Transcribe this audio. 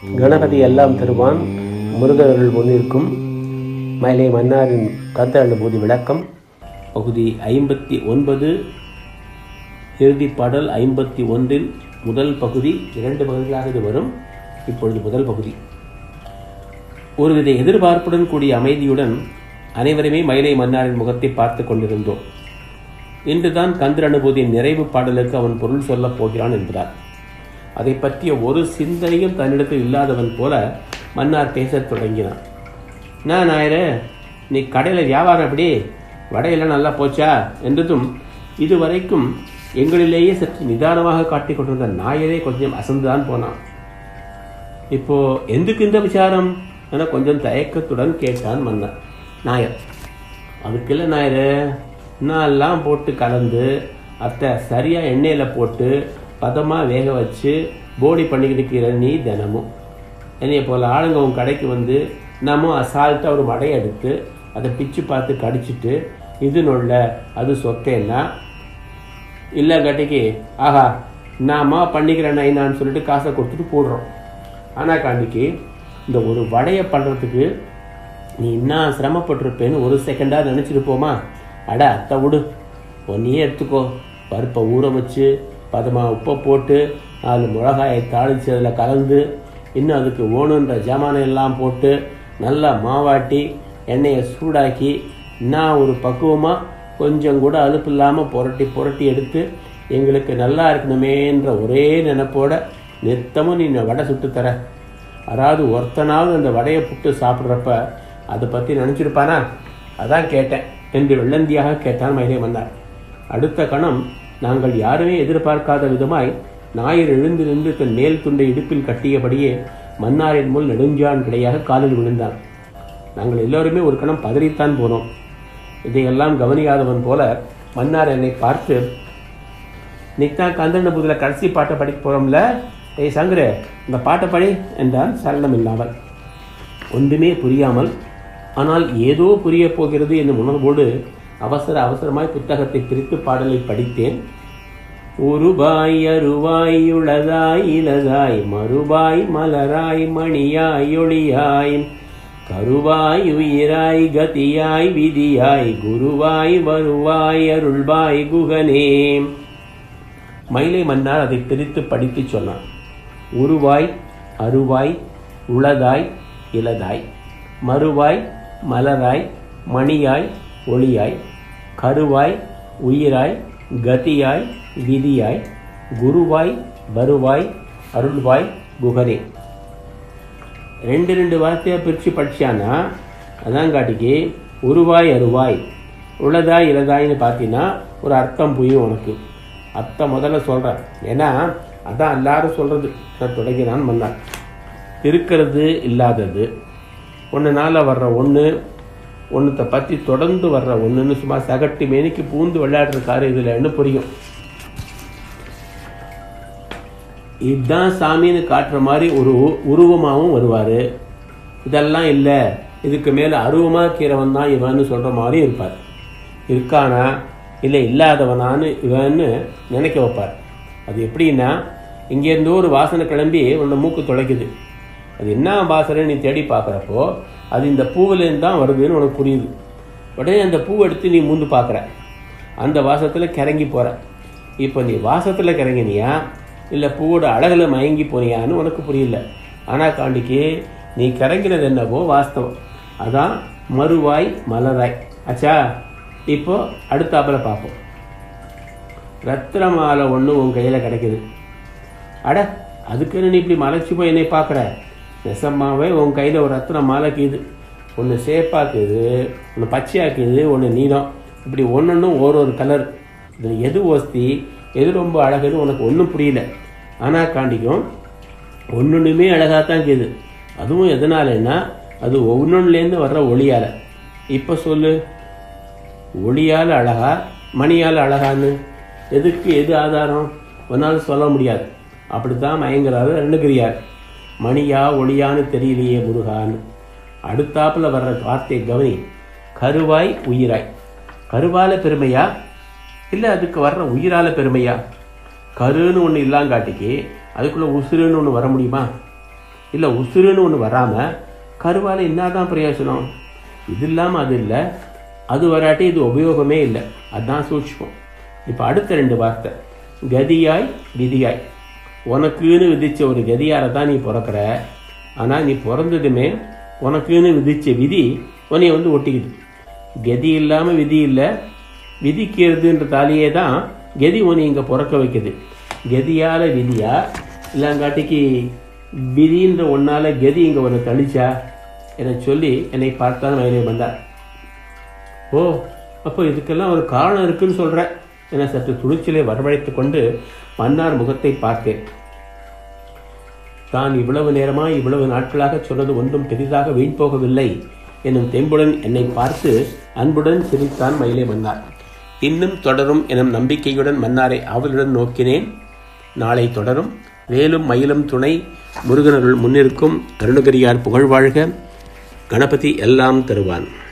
கணபதி எல்லாம் தருவான். முருகர்கள் முன்னிற்கும். மயிலை மன்னாரின் கந்த அனுபூதி விளக்கம். பகுதி ஐம்பத்தி ஒன்பது இறுதி பாடல் ஐம்பத்தி ஒன்றில் முதல் பகுதி இரண்டு பகுதிகளாக இது வரும். இப்பொழுது முதல் பகுதி. ஒருவித எதிர்பார்ப்புடன் கூடிய அமைதியுடன் அனைவருமே மயிலை மன்னாரின் முகத்தை பார்த்து கொண்டிருந்தோம். இன்றுதான் கந்தர் அனுபூதியின் நிறைவு பாடலுக்கு அவன் பொருள் சொல்லப் போகிறான் என்கிறார் அதை பற்றிய ஒரு சிந்தனையும் தன்னிடத்தில் இல்லாதவன் போல மன்னார் பேசத் தொடங்கினான் நான் நாயரு நீ கடையில் வியாபாரம் எப்படி? வடையெல்லாம் நல்லா போச்சா? என்றதும் இதுவரைக்கும் எங்களிலேயே சற்று நிதானமாக காட்டிக் கொண்டிருந்த நாயரே கொஞ்சம் அசந்துதான் போனான். இப்போ எந்துக்கு இந்த விசாரம்? என கொஞ்சம் தயக்கத்துடன் கேட்டான் மன்னன் நாயர் அதுக்கில்ல நாயரு. எல்லாம் போட்டு கலந்து அத்தை சரியாக எண்ணெயில் போட்டு பதமாக வேக வச்சு போடி பண்ணிக்கிட்டு இருக்கிற நீ தினமும். என்னைய போல் ஆளுங்க உன் கடைக்கு வந்து நம்ம அசால்ட்டாக ஒரு வடையை எடுத்து அதை பிச்சு பார்த்து கடிச்சிட்டு இது நொல்ல அது சொத்தேன்னா? இல்லைங்காட்டிக்கு ஆஹா நாம பண்ணிக்கிறேன் நான் சொல்லிட்டு காசை கொடுத்துட்டு போடுறோம். ஆனால் காண்டிக்கு இந்த ஒரு வடையை பண்ணுறதுக்கு நீ என்ன சிரமப்பட்டிருப்பேன்னு ஒரு செகண்டாக நினச்சிருப்போமா அட அத்தை விடு. ஒன்றையே எடுத்துக்கோ. பருப்பை ஊற வச்சு பதமாக உப்பை போட்டு அது மிளகாயை தாளித்து அதில் கலந்து இன்னும் அதுக்கு ஓணுன்ற ஜாமானை எல்லாம் போட்டு நல்லா மாவாட்டி எண்ணெயை சூடாக்கி நான் ஒரு பக்குவமாக கொஞ்சம் கூட அலுப்பு இல்லாமல் புரட்டி புரட்டி எடுத்து எங்களுக்கு நல்லா இருக்கணுமேன்ற ஒரே நினைப்போட நித்தமும் நீ வடை சுட்டு தர. அதாவது ஒருத்தனாவது அந்த வடையை புட்டு சாப்பிட்றப்ப அதை பற்றி நினச்சிருப்பானா? அதான் கேட்டேன். என்று வெள்ளந்தியாக கேட்டான் மயிலே வந்தார். அடுத்த கணம் நாங்கள் யாருமே எதிர்பார்க்காத விதமாய் ஞாயிறு எழுந்து நின்று தன் மேல் துண்டை இடுப்பில் கட்டியபடியே மன்னாரின் முள் நெடுஞ்சான் கிடையாக காலில் விழுந்தான். நாங்கள் எல்லோருமே ஒரு கணம் பதறித்தான் போனோம். இதையெல்லாம் கவனியாதவன் போல மன்னார் என்னை பார்த்து நித்தா தான் கந்தன புதில் கடைசி பாட்டை படிக்க போகிறோம்ல ஏய் சங்கரு இந்த பாட்டை படி என்றான் சரணம் இல்லாமல் ஒன்றுமே புரியாமல் ஆனால் ஏதோ புரிய போகிறது என்னும் உணர்வோடு அவசர அவசரமாய் புத்தகத்தை பிரித்து பாடலை படித்தேன். உருபாய் அருவாய் உளதாய் இலதாய் மறுபாய் மலராய் மணியாய் ஒளியாய் கருவாய் உயிராய் கதியாய் விதியாய் குருவாய் வருவாய் அருள்வாய் குகனே. மயிலை மன்னார் அதை பிரித்து படித்து சொன்னான் உருவாய் அருவாய் உளதாய் இலதாய் மறுவாய் மலராய் மணியாய் ஒளியாய் கருவாய் உயிராய் கதியாய் விதியாய் குருவாய் வருவாய் அருள்வாய் குகரே. ரெண்டு ரெண்டு வார்த்தையாக பிரித்து படிச்சானா? அதான் காட்டிக்கு உருவாய் அருவாய். உளதாய் இலதாய்னு பார்த்தீங்கன்னா ஒரு அர்த்தம் புரியும் உனக்கு. அர்த்தம் முதல்ல சொல்கிறேன் ஏன்னா அதான் எல்லாரும் சொல்கிறது நான் தொடங்கினான் மன்னார் இருக்கிறது இல்லாதது. ஒன்று நாளில் வர்ற ஒன்று ஒன்றத்தை பற்றி தொடர்ந்து வர்ற ஒன்றுன்னு சும்மா சகட்டு மேனிக்கு பூந்து விளையாடுறக்காரு இதில் என்ன புரியும். இதுதான் சாமின்னு காட்டுற மாதிரி ஒரு உருவமாகவும் வருவார். இதெல்லாம் இல்லை. இதுக்கு மேலே அருவமாக கீரவன் தான் இவன்னு சொல்கிற மாதிரி இருப்பார். இருக்கானா? இல்லை இல்லாதவனான்னு இவன்னு நினைக்க வைப்பார். அது எப்படின்னா இங்கேருந்து ஒரு வாசனை கிளம்பி உன்னை மூக்கு தொலைக்குது. அது என்ன வாசனை நீ தேடி பார்க்குறப்போ அது இந்த பூவிலேருந்து தான் வருதுன்னு உனக்கு புரியுது. உடனே அந்த பூவை எடுத்து நீ மூந்து பார்க்குற. அந்த வாசத்தில் கிறங்கி போகிற இப்போ நீ வாசத்தில் கிறங்கினியா? இல்லை பூவோட அழகில் மயங்கி போனியான்னு உனக்கு புரியல. ஆனால் காண்டிக்கு நீ கிறங்கினது என்னவோ வாஸ்தவம். அதான் மறுவாய் மலராய். ஆச்சா இப்போ அடுத்தாப்பில் பார்ப்போம் ரத்தின மாலை ஒன்று உன் கையில் கிடைக்குது. அட அதுக்குன்னு நீ இப்படி மலைச்சு போய் என்னை பார்க்குற? நெசமாவே உன் கையில் ஒரு ரத்தின மாலைக்குது. ஒன்று சேப்பாக்குது ஒன்று பச்சையாக்குது ஒன்று நீளம் இப்படி ஒன்று ஒரு ஒரு கலர் இதில் எது ஒஸ்தி எது ரொம்ப அழகுன்னு உனக்கு ஒன்றும் புரியல. ஆனால் காண்டிக்கும் ஒன்றுமே அழகாக தான் இருக்குது. அதுவும் எதனாலன்னா அது ஒவ்வொன்றுலேருந்து வர்ற ஒளியால். இப்போ சொல்லு ஒளியால் அழகா மணியால் அழகான்னு? எதுக்கு எது ஆதாரம்? ஒன்றால் சொல்ல முடியாது. அப்படி தான் மயங்கிறாரு ரெண்டுகிரியார் மணியா ஒளியான்னு தெரியலையே முருகான்னு. அடுத்தாப்புல வர்ற வார்த்தை கவனி. கருவாய் உயிராய். கருவால பெருமையா? இல்லை அதுக்கு வர்ற உயிரால பெருமையா? கருன்னு ஒன்று இல்லாங்காட்டிக்கு அதுக்குள்ளே உசுருன்னு ஒன்று வர முடியுமா? இல்லை உசுருன்னு ஒன்று வராமல் கருவால் என்னதான் பிரயோசனம்? இது இல்லாமல் அது இல்லை. அது வராட்டி இது உபயோகமே இல்லை. அதுதான் சூட்சம் இப்போ அடுத்த ரெண்டு வார்த்தை. கதியாய் விதியாய். உனக்குன்னு விதித்த ஒரு கதியார தான் நீ பிறக்கிற. ஆனால் நீ பிறந்ததுமே உனக்குன்னு விதித்த விதி உன்னைய வந்து ஒட்டிக்குது. கதி இல்லாமல் விதி இல்லை. விதிக்கிறதுன்ற தாலியே தான் கதி உன்னை இங்கே பிறக்க வைக்குது. கதியால் விதியா? இல்லைங்காட்டிக்கு விதின்ற ஒன்னால கதி இங்கே உன்னை தளிச்சா என சொல்லி என்னை பார்த்தான் வயலே வந்தார். ஓ அப்போ இதுக்கெல்லாம் ஒரு காரணம் இருக்குன்னு சொல்கிறேன் என சற்று துணிச்சலை வரவழைத்து கொண்டு மன்னார் முகத்தை பார்த்தேன். தான் இவ்வளவு நேரமாய் இவ்வளவு நாட்களாக சொன்னது ஒன்றும் பெரிதாக வீண் போகவில்லை எனும் தெம்புடன் என்னை பார்த்து அன்புடன் சிரித்தான் மயிலே மன்னார். இன்னும் தொடரும் எனும் நம்பிக்கையுடன் மன்னாரை ஆவலுடன் நோக்கினேன். நாளை தொடரும். வேலும் மயிலும் துணை முருகனருள் முன்னிருக்கும் அருணகிரியார் புகழ்வாழ்க. கணபதி எல்லாம் தருவான்.